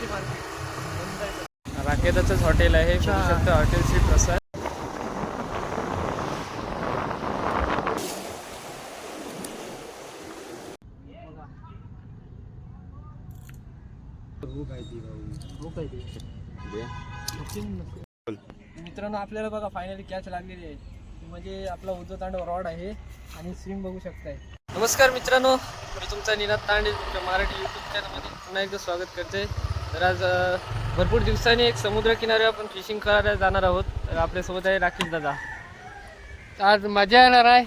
मच्छी market राकेदाचंच hotel आहे शकता हॉटेल श्री प्रसाद. मित्रांनो आपल्याला बघा फायनली कॅच लागलेली आहे. म्हणजे आपला उजवा तांडव रॉड आहे आणि स्विम बघू शकताय. नमस्कार मित्रांनो मी तुमचा निनाद तांडे तुमच्या मराठी यूट्यूब चॅनलमध्ये पुन्हा एकदा स्वागत करते. तर आज भरपूर दिवसांनी एक समुद्र किनारे आपण फिशिंग करायला जाणार आहोत. तर आपल्यासोबत आहे राकेश दादा. आज मजा येणार आहे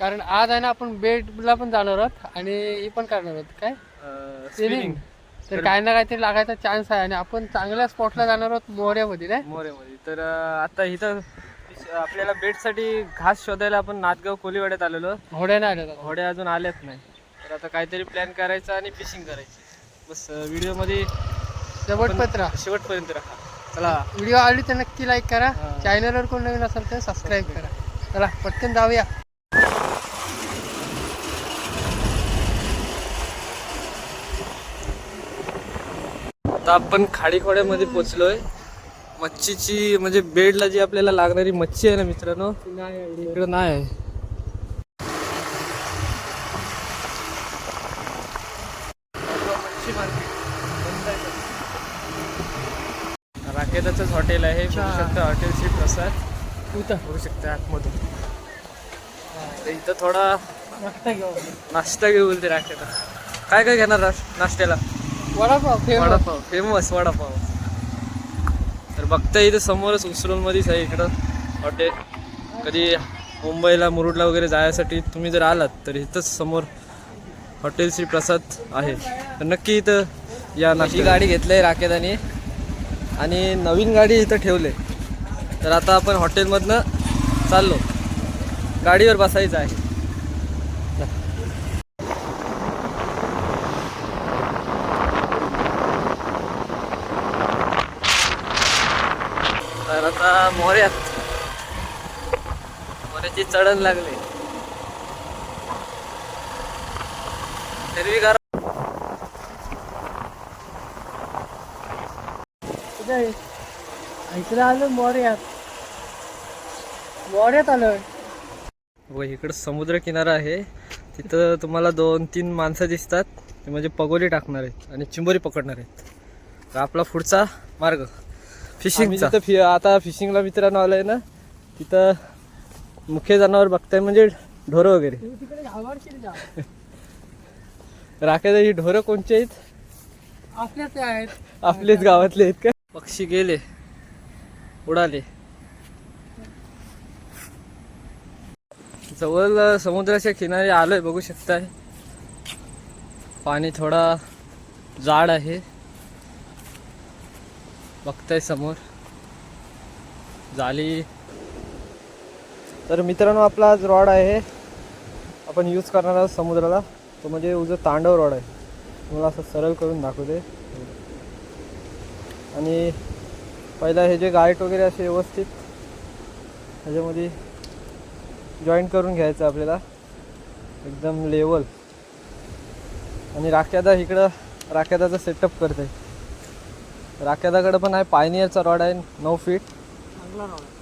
कारण आज आहे ना आपण बेटला पण जाणार आहोत आणि हे पण करणार आहोत. काय? स्विमिंग तर काय ना काहीतरी लागायचा चान्स आहे आणि आपण चांगल्या स्पॉटला जाणार आहोत मोहऱ्यामध्ये नाही? मोरेमध्ये तर आता इथं आपल्याला बेटसाठी घास शोधायला आपण नाथगाव कोलीवाड्यात आलेलो. घोड्याने आले होते. घोड्या अजून आल्याच नाही. तर आता काहीतरी प्लॅन करायचा आणि फिशिंग करायची. बस व्हिडिओमध्ये शेवटपर्यंत राहा. शेवटपर्यंत राहा. चला. व्हिडिओ आवडली तर नक्की लाईक करा. चॅनलवर कोण नवीन असेल तर सबस्क्राईब करा. चला पटकन जाऊया. आता आपण खाडीखोड्यामध्ये पोचलोय. मच्छीची म्हणजे बेडला जी आपल्याला लागणारी मच्छी आहे ना मित्रांनो इकडं नाही आहे. राकेदाचंच हॉटेल आहे. बघू. शकता हॉटेल श्री प्रसाद. उतर बघू शकता आतमधून. तर इथं थोडा मस्त घेऊ नाश्ता घेऊ बोलते राकेदा काय काय घेणार नाश- नाश्त्याला? वडापाव. वडापाव फेमस वडापाव. तर बघता इथं समोरच उसरोलमध्येच आहे इकडं हॉटेल. कधी मुंबईला मुरुडला वगैरे जायसाठी तुम्ही जर आलात तर इथंच समोर हॉटेल श्री प्रसाद आहे. तर नक्की इथं या ही गाडी घेतली आहे राकेदाने. आणि नवीन गाडी इथं ठेवले. तर आता आपण हॉटेलमधनं चाललो. गाडीवर बसायचं आहे. तर आता मोऱ्यात मोऱ्याची चढण लागली. हिरवीगार आहे? इकडे आलो मोर्यात. मोर्यात आलोय. व इकडं समुद्र किनारा आहे. तिथं तुम्हाला दोन तीन माणसं दिसतात. ते म्हणजे पगोली टाकणार आहेत आणि चिंबोरी पकडणार आहेत. तर आपला पुढचा मार्ग. फिशिंगचा तिथं फि आता फिशिंगला मित्रांनो आलोय ना तिथं मुख्य जनावर बघताय म्हणजे ढोरं वगैरे. तू तिकडे घाबरशील का? राखेदा ही ढोरं कोणची आहेत? आपल्याच आहेत. आपलेच गावातले आहेत का? पक्षी गेले उडाले. जवळ समुद्राच्या किनारी आलोय बघू शकताय. पाणी थोडा जाड आहे. बघताय समोर. जाली. तर मित्रांनो आपला आज रॉड आहे. आपण यूज करणार आहोत समुद्राला. तो म्हणजे उजं तांडव रॉड आहे. तुम्हाला असं सरळ करून दाखवते. आणि पहिला हे जे गाईट वगैरे असे व्यवस्थित ह्याच्यामध्ये जॉईन करून घ्यायचं आपल्याला. एकदम लेवल आणि राख्यादा इकडं राख्यादाचा सेटअप करते राख्यादाकडं पण आहे पायनियरचा रॉड आहे नऊ फीट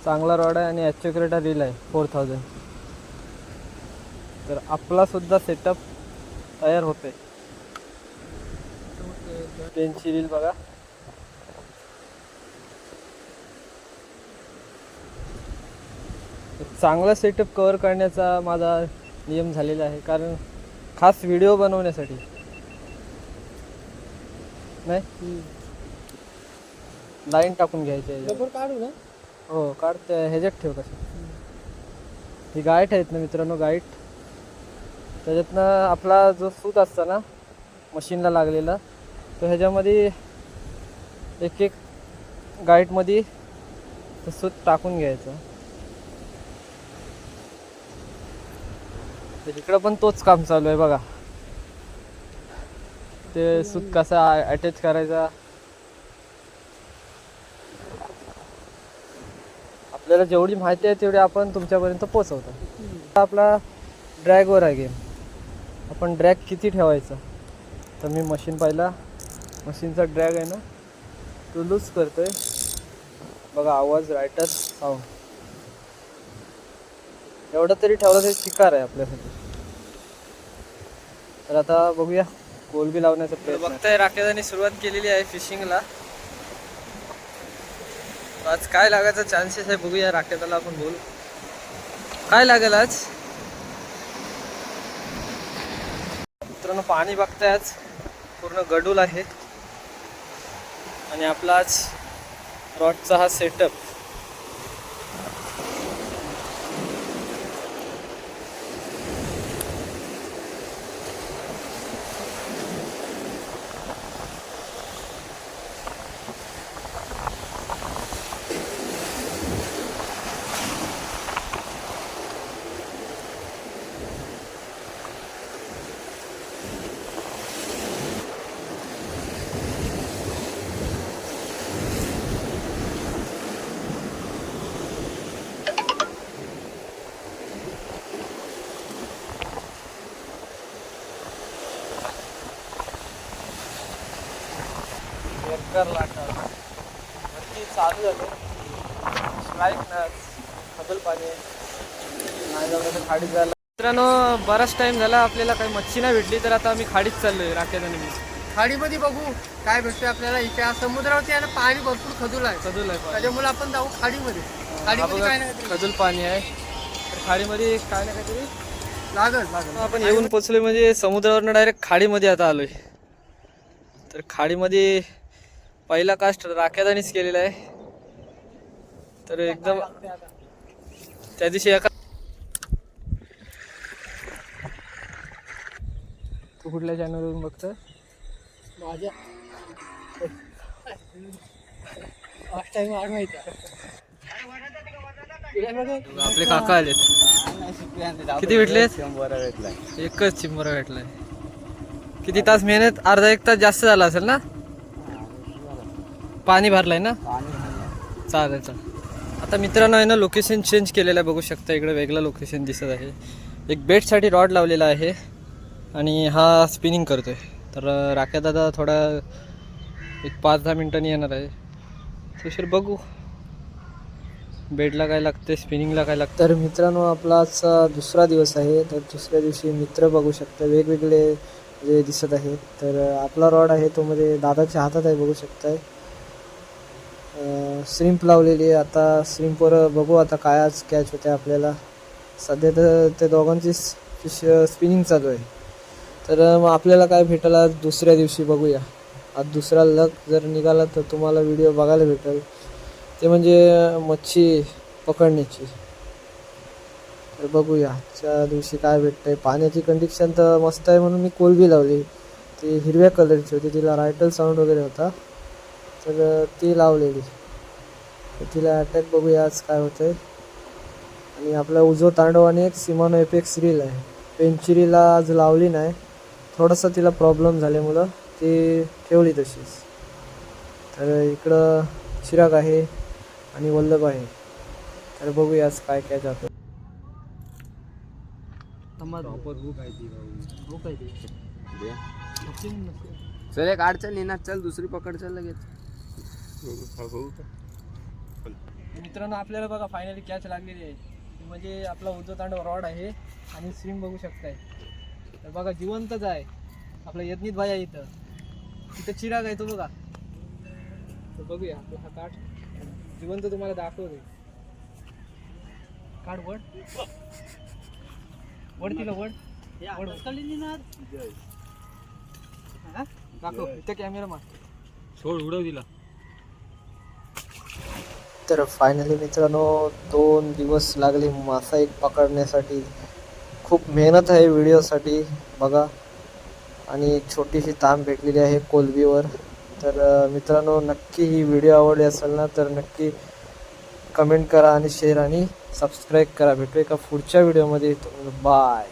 चांगला रॉड आहे. आणि ॲच्युक्रेटा रील आहे फोर थाउजंड तर आपला सुद्धा सेटअप तयार होते पेनची रील बघा. चांगला सेटअप कवर करण्याचा माझा नियम झालेला आहे. कारण खास व्हिडिओ बनवण्यासाठी. नाही? लाईन टाकून घ्यायची. आहे काढू ना? हो काढते. ह्याच्यात ठेव कसं ही गाईट आहेत ना मित्रांनो गाईट त्याच्यातनं आपला जो सूत असता ना मशीनला लागलेला तो ह्याच्यामध्ये एक एक गाईटमध्ये सूत टाकून घ्यायचं. तर इकडं पण तोच काम चालू आहे बघा. ते सूत कसा अटॅच करायचा. आपल्याला जेवढी माहिती आहे तेवढी आपण तुमच्यापर्यंत पोचवतो आपला ड्रॅगवर आहे गेम आपण ड्रॅग किती ठेवायचा? तर मी मशीन पाहिला मशीनचा ड्रॅग आहे ना तो लूज करतोय. बघा आवाज रायटर साऊंड एवढं तरी ठेवलं तरी शिकार आहे आपल्यासाठी. तर आता बघूया कोलबी लावण्याचा प्रयत्न. बघताय राकेदाने सुरुवात केलेली आहे फिशिंगला आज काय लागायचा चान्सेस आहे बघूया राकेदाला आपण बोलू. काय लागेल आज? मित्रांनो पाणी बघताय आज. पूर्ण गडूल आहे. आणि आपला आज रॉडचा हा सेटअप लाटा नक्की चालू झालं. स्ट्राईक खदल पाणी. नाही झालं खाडीत जायला मित्रांनो बराच टाइम झाला आपल्याला काही मच्छी नाही भेटली तर आता आम्ही खाडीत चाललोय राखेदाने मी. खाडीमध्ये बघू काय भेटतोय आपल्याला. इथे समुद्रावरती आहे ना पाणी भरपूर खदूल आहे. खदूल आहे पाणी. त्याच्यामुळे आपण जाऊ खाडीमध्ये. हा खाडीमध्ये बघा, काय नाही खदूल पाणी आहे. तर खाडीमध्ये काय ना काहीतरी. लागल लागल. आपण येऊन पोचलोय म्हणजे समुद्रावरनं डायरेक्ट खाडीमध्ये आता आलोय. तर खाडीमध्ये पहिला कास्ट राख्यादानीच केलेला आहे. तर एकदम त्या दिवशी एका तू कुठल्या चॅनलवरून बघतोय? माझ्या. टाइम माहिती आपले काका आलेत. किती भेटलेत? एकच चिंबरा भेटलाय. किती तास मेहनत? अर्धा एक तास जास्त झाला असेल ना? पाणी भरलंय ना? चालेल चालेल. आता मित्रांनो आहे ना लोकेशन चेंज केलेलं आहे बघू शकता इकडे वेगळं लोकेशन दिसत आहे. एक बेटसाठी रॉड लावलेला आहे आणि हा स्पिनिंग करतोय. तर राख्या दादा थोडा एक पाच दहा मिनिटांनी येणार आहे. तशी बघू. बेडला काय लागते स्पिनिंगला काय लागतं तर मित्रांनो आपला आजचा दुसरा दिवस आहे. तर दुसऱ्या दिवशी मित्र बघू शकता वेगवेगळे जे दिसत आहेत. तर आपला रॉड आहे तो मध्ये दादाच्या हातात आहे बघू शकताय. श्रिम्प लावलेली आहे. आता श्रिम्पवर बघू आता काय आज कॅच होते आपल्याला. सध्या तर ते दोघांची फिश स्पिनिंग चालू आहे. तर मग आपल्याला काय भेटेल आज दुसऱ्या दिवशी बघूया. आज दुसरा लक जर निघाला तर तुम्हाला व्हिडिओ बघायला भेटेल. ते म्हणजे मच्छी पकडण्याची. तर बघूया आजच्या दिवशी काय भेटतंय. पाण्याची कंडिशन तर मस्त आहे म्हणून मी कोलबी लावली. ती हिरव्या कलरची होती. तिला रायटल साऊंड वगैरे होता. तर ती लावलेली. तर तिला अटॅक बघूया आज काय होतंय. आणि आपला उजो तांडव आणि एक सिमानो एपेक्स रील आहे पेंचिरीला आज लावली नाही. थोडासा तिला प्रॉब्लेम झाल्यामुळं ती ठेवली तशीच. तर इकडं चिराग आहे आणि वल्लभ आहे. तर बघूया आज काय काय जातं चल एक अडचण येणार चल दुसरी पकड चल लगेच. मित्रांनो आपल्याला बघा फायनली कॅच लागलेली आहे. म्हणजे आपला उजो तांडव रॉड आहे आणि स्विम बघू शकताय. तर बघा जिवंतच आहे आपला यज्ञित भाई आहे इथं. तिथं चिराग आहे तो बघा. तर बघूया आपला हा काठ जिवंत तुम्हाला दाखवते काढ वड. वड तिला वड. वड हा? दाखव इथं कॅमेरा मार सोड उडव दिला तर फायनली मित्रांनो दोन दिवस लागले मासा एक पकडण्यासाठी. खूप मेहनत आहे व्हिडिओसाठी बघा. आणि छोटीशी ताम भेटलेली आहे कोलबीवर. तर मित्रांनो नक्की ही व्हिडिओ आवडली असेल ना तर नक्की कमेंट करा आणि शेअर आणि सबस्क्राईब करा. भेटू एका पुढच्या व्हिडिओमध्ये. बाय